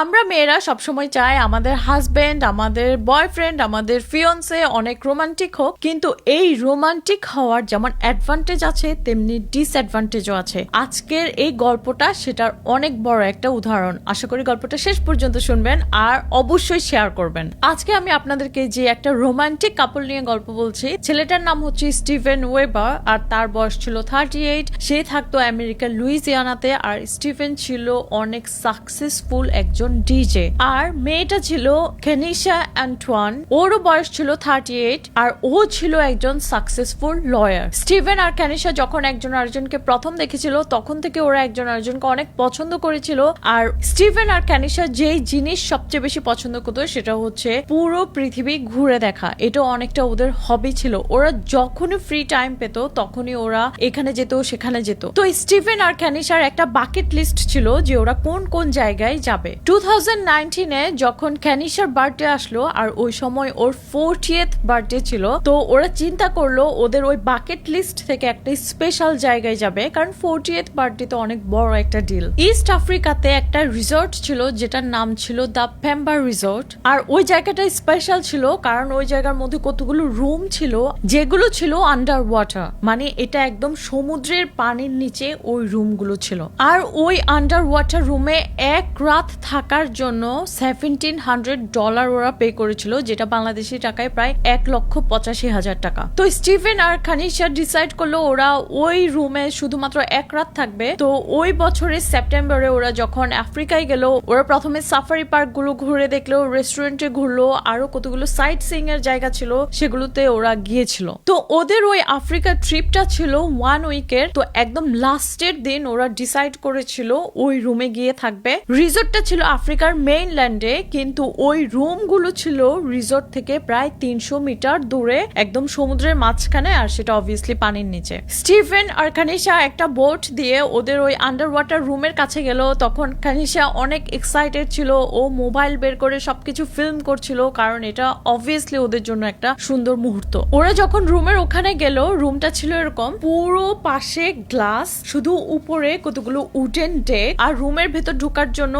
আমরা মেয়েরা সবসময় চাই আমাদের হাজবেন্ড আমাদের বয়ফ্রেন্ড আমাদের ফিয়ন্সে অনেক রোমান্টিক হোক, কিন্তু এই রোমান্টিক হওয়ার যেমন অ্যাডভান্টেজ আছে, তেমনি ডিসঅ্যাডভান্টেজও আছে। আজকের এই গল্পটা সেটার অনেক বড় একটা উদাহরণ। আশা করি গল্পটা শেষ পর্যন্ত শুনবেন আর অবশ্যই শেয়ার করবেন। আজকে আমি আপনাদেরকে যে একটা রোমান্টিক কাপল নিয়ে গল্প বলছি, ছেলেটার নাম হচ্ছে স্টিভেন ওয়েবার আর তার বয়স ছিল থার্টি এইট সে থাকতো আমেরিকার লুইজিয়ানাতে আর স্টিভেন ছিল অনেক সাকসেসফুল একজন ডিজে। আর মেয়েটা ছিল কেনিশা অ্যান্টওয়ান ওরও বয়স ছিল থার্টি এইট আর ও ছিল একজন সাকসেসফুল লয়ার স্টিভেন আর ক্যানিশা যখন একজন আরেকজনকে প্রথম দেখেছিল, তখন থেকে ওরা একজন আরেকজনকে অনেক পছন্দ করেছিল। আর স্টিভেন আর ক্যানিশা যেই জিনিস সবচেয়ে বেশি পছন্দ করতো, সেটা হচ্ছে পুরো পৃথিবী ঘুরে দেখা। এটা অনেকটা ওদের হবি ছিল। ওরা যখনই ফ্রি টাইম পেত, তখনই ওরা এখানে যেত, সেখানে যেত। তো স্টিভেন আর ক্যানিশার একটা বাকেট লিস্ট ছিল যে ওরা কোন কোন জায়গায় যাবে। টু থাউজেন্ড নাইনটিনে যখন ক্যানিশার বার্থডে আসলো, আর ওই সময় ওর ফোরটিয়েথ বার্থডে ছিল, তো ওরা চিন্তা করল ওদের ওই বাকেট লিস্ট থেকে একটা স্পেশাল জায়গায় যাবে, কারণ ফোরটিয়েথ বার্থডে তো অনেক বড় একটা ডিল। ইস্ট আফ্রিকাতে একটা রিসর্ট ছিল, যেটার নাম ছিল দ্য পেম্বার রিসর্ট, আর ওই জায়গাটা স্পেশাল ছিল, কারণ ওই জায়গার মধ্যে কতগুলো রুম ছিল, যেগুলো ছিল আন্ডার ওয়াটার মানে এটা একদম সমুদ্রের পানির নিচে ওই রুমগুলো ছিল। আর ওই আন্ডার ওয়াটার রুমে এক রাত থাকার জন্য সেভেন্টিন হান্ড্রেড ডলার ওরা পে করেছিল, যেটা বাংলাদেশি টাকায় প্রায় এক লক্ষ পঁচাশি হাজার টাকা। তো স্টিভেন আর খানিশা ডিসাইড করল ওরা ওই রুমে শুধুমাত্র এক রাত থাকবে। তো ওই বছরের সেপ্টেম্বরে ওরা যখন আফ্রিকায় গেল, ওরা প্রথমে সাফারি পার্কগুলো ঘুরে দেখল রেস্টুরেন্টে ঘুরলো, আরও কতগুলো সাইট সিং এর জায়গা ছিল, সেগুলোতে ওরা গিয়েছিল। তো ওদের ওই আফ্রিকা ট্রিপটা ছিল ওয়ান উইকের তো একদম লাস্টের দিন ওরা ডিসাইড করেছিল ওই রুমে গিয়ে থাকবে। রিসোর্টটা ছিল আফ্রিকার মেইনল্যান্ডে কিন্তু ওই রুমগুলো ছিল রিসোর্ট থেকে প্রায় তিনশো মিটার দূরে, একদম সমুদ্রের মাঝখানে, আর সেটা অবভিয়াসলি পানির নিচে। স্টিভেন আর কানিশা একটা বোট দিয়ে ওদের ওই আন্ডার ওয়াটার রুমের কাছে গেল। তখন কানিশা অনেক এক্সাইটেড ছিল, ও মোবাইল বের করে সবকিছু ফিল্ম করছিল, কারণ এটা অবভিয়াসলি ওদের জন্য একটা সুন্দর মুহূর্ত। ওরা যখন রুমের ওখানে গেল রুমটা ছিল এরকম, পুরো পাশে গ্লাস শুধু উপরে কতগুলো উডেন ডেক আর রুমের ভেতর ঢোকার জন্য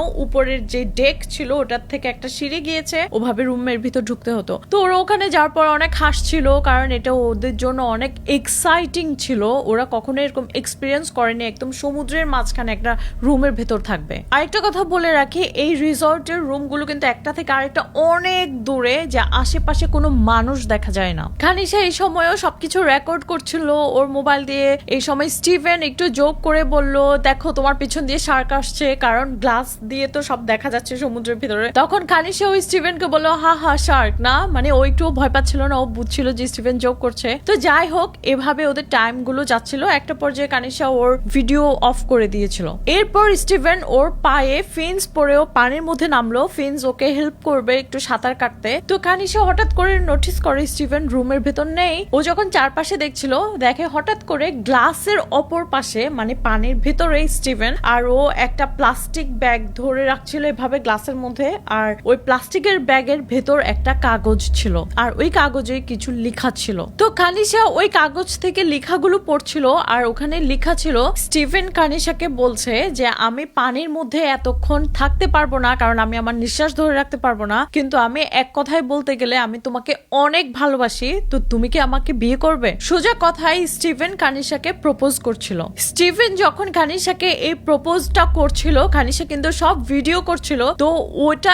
উপরের যে ডেক ছিল, ওটার থেকে একটা সিঁড়ি গিয়েছে। ওভাবে রুমের ভিতর ঢুকতে হতো। তো ওরা ওখানে যাওয়ার পর অনেক হাসছিল, কারণ এটা ওদের জন্য অনেক এক্সাইটিং ছিল। ওরা কখনো এরকম এক্সপিরিয়েন্স করেনি, একদম সমুদ্রের মাঝখানে একটা রুমের ভেতর থাকবে। আরেকটা কথা বলে রাখি, এই রিসর্টের রুমগুলো কিন্তু একটা থেকে আরেকটা অনেক দূরে, যে আশেপাশে কোনো মানুষ দেখা যায় না। খানিসা এই সময়ও সবকিছু রেকর্ড করছিল, ওর মোবাইল দিয়ে। এই সময় স্টিভেন একটু জোক করে বলল, দেখো, তোমার পিছন দিয়ে শার্ক আসছে। কারণ গ্লাস দিয়ে তো সব দেখা যাচ্ছে সমুদ্রের ভিতরে। তখন খানিসা ওই স্টিভেনকে বলল, হা হা, শার্ক। না মানে ও একটু ভয় পাচ্ছিল না, ও বুঝছিল যে স্টিভেন জোক করছে। তো যাই হোক, এভাবে ওদের টাইমগুলো যাচ্ছিল। একটা পর্যায়ে কানিশা ওর ভিডিও অফ করে দিয়েছিল। এরপর স্টিভেন ওর পায়ে ফিন্স পরেও পানির মধ্যে নামলো। ফিন্স ওকে হেল্প করবে একটু সাঁতার কাটতে। তো কানিশা হঠাৎ করে নোটিস করে স্টিভেন রুমের ভেতর নেই। ও যখন চারপাশে দেখছিল, দেখে হঠাৎ করে গ্লাসের অপর পাশে মানে পানির ভেতরে স্টিভেন আর ও একটা প্লাস্টিক ব্যাগ ধরে রাখছিল। এভাবে গ্লাসের মধ্যে, আর ওই প্লাস্টিকের ব্যাগের ভেতর একটা কাগজ ছিল, আর ওই কাগজে কিছু লেখা ছিল। তো কানিশা ওই কাগজ থেকে লেখাগুলো পড়ছিল, আর ওখানে লেখা ছিল স্টিভেন কানিশাকে বলছে যে, আমি পানির মধ্যে এতক্ষণ থাকতে পারব না, কারণ আমি আমার নিঃশ্বাস ধরে রাখতে পারব না, কিন্তু আমি এক কথায় বলতে গেলে আমি তোমাকে অনেক ভালোবাসি, তো তুমি কি আমাকে বিয়ে করবে? সোজা কথায় স্টিভেন কানিশাকে প্রপোজ করছিল। স্টিভেন যখন কানিশাকে এই প্রপোজটা করছিল, কানিশা কিন্তু সব ভিডিও করছিল তো ওটা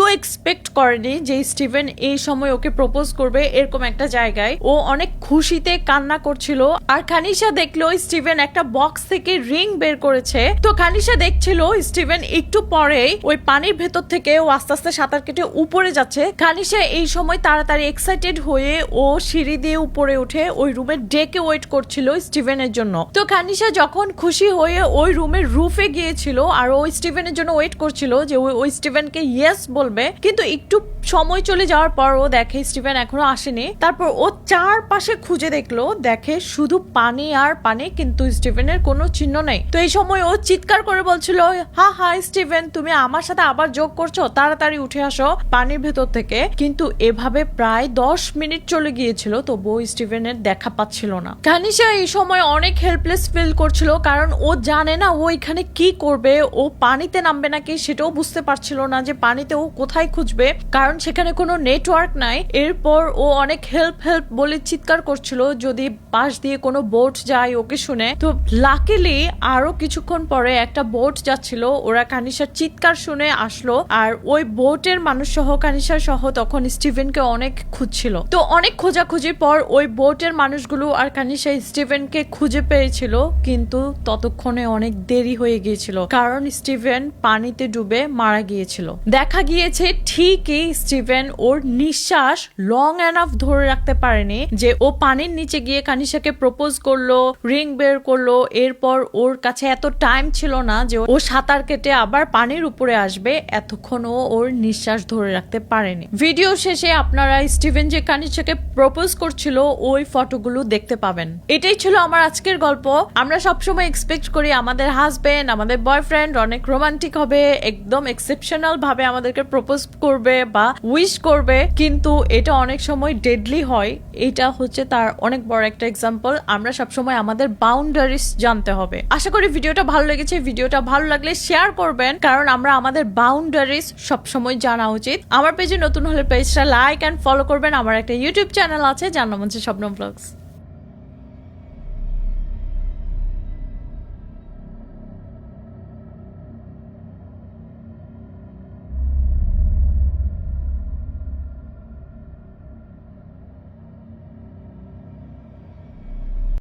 একটু এক্সপেক্ট করেনি যে স্টিভেন এই সময় ওকে প্রপোজ করবে এরকম একটা জায়গায়। ও অনেক খুশিতে কান্না করছিল। আর কানিশা দেখল স্টিভেন একটা বক্স থেকে রিং বের করেছে। তো কানিশা দেখছিল স্টিভেন একটু পরে ওই পানির ভেতর থেকে ও আস্তে আস্তে সাঁতার কেটে উপরে যাচ্ছে। কানিশা এই সময় তাড়াতাড়ি এক্সাইটেড হয়ে ও সিঁড়ি দিয়ে উপরে উঠে ওই রুমের ডেকে ওয়েট করছিল স্টিভেনের জন্য। তো কানিশা যখন খুশি হয়ে ওই রুমের রুফে গিয়েছিল আর ওই স্টিভেনের জন্য ওয়েট করছিল যে ওই ওই স্টিভেনকে ইয়েস বলবে। ফেলবে কিন্তু একটু সময় চলে যাওয়ার পর ও দেখে স্টিভেন এখনও আসেনি। তারপর ও চারপাশে খুঁজে দেখল, দেখে শুধু পানি আর পানি, কিন্তু স্টিভেনের কোনো চিহ্ন নেই। তো এই সময় ও চিৎকার করে বলছিল, হা হা স্টিভেন তুমি আমার সাথে আবার যোগ করছ? তাড়াতাড়ি উঠে আসো পানির ভেতর থেকে। কিন্তু এভাবে প্রায় দশ মিনিট চলে গিয়েছিল, তবুও স্টিভেনের দেখা পাচ্ছিল না। কানিশা এই সময় অনেক হেল্পলেস ফিল করছিল, কারণ ও জানে না ও এখানে কি করবে, ও পানিতে নামবে নাকি সেটাও বুঝতে পারছিল না যে পানিতে ও কোথায় খুঁজবে? কারণ সেখানে কোনো নেটওয়ার্ক নাই। এরপর ও অনেক হেল্প হেল্প বলে চিৎকার করছিল। যদি পাশ দিয়ে কোনো বোট যায় ওকে শুনে। তো লাকিলি আরও কিছুক্ষণ পরে একটা বোট যাচ্ছিল। ওরা কানিশার চিৎকার শুনে আসলো। আর ওই বোটের মানুষ সহ কানিশা সহ তখন স্টিভেনকে অনেক খুঁজছিল। তো অনেক খোঁজাখুঁজির পর ওই বোটের মানুষগুলো আর কানিশা স্টিভেনকে খুঁজে পেয়েছিল। কিন্তু ততক্ষণে অনেক দেরি হয়ে গিয়েছিল। কারণ স্টিভেন পানিতে ডুবে মারা গিয়েছিল। দেখা গিয়েছে ঠিকই স্টিভেন। ওর নিঃশ্বাস লং এনাফ ধরে রাখতে পারেনি যে ও পানির নিচে গিয়ে কানিশাকে প্রপোজ করল রিং বের করল। এরপর ওর কাছে এত টাইম ছিল না যে ও সাঁতার কেটে আবার পানির উপরে আসবে। এতক্ষণ ওর নিঃশ্বাস ধরে রাখতে পারেনি। ভিডিও শেষে আপনারা স্টিভেন যে কানিশাকে প্রপোজ করছিল, ওই ফটোগুলো দেখতে পাবেন। এটাই ছিল আমার আজকের গল্প। আমরা সবসময় এক্সপেক্ট করি আমাদের হাজবেন্ড আমাদের বয়ফ্রেন্ড অনেক রোমান্টিক হবে, একদম এক্সেপশনাল ভাবে আমাদেরকে প্রপোজ করবে বা উইশ করবে, কিন্তু এটা অনেক সময় ডেডলি হয়। এটা হচ্ছে তার অনেক বড় একটা এক্সাম্পল আমরা সবসময় আমাদের বাউন্ডারিস জানতে হবে। আশা করি ভিডিওটা ভালো লেগেছে। ভিডিওটা ভালো লাগলে শেয়ার করবেন, কারণ আমরা আমাদের বাউন্ডারিজ সবসময় জানা উচিত। আমার পেজে নতুন হলে পেজটা লাইক অ্যান্ড ফলো করবেন। আমার একটা ইউটিউব চ্যানেল আছে যার নাম হচ্ছে স্বপ্ন ব্লগস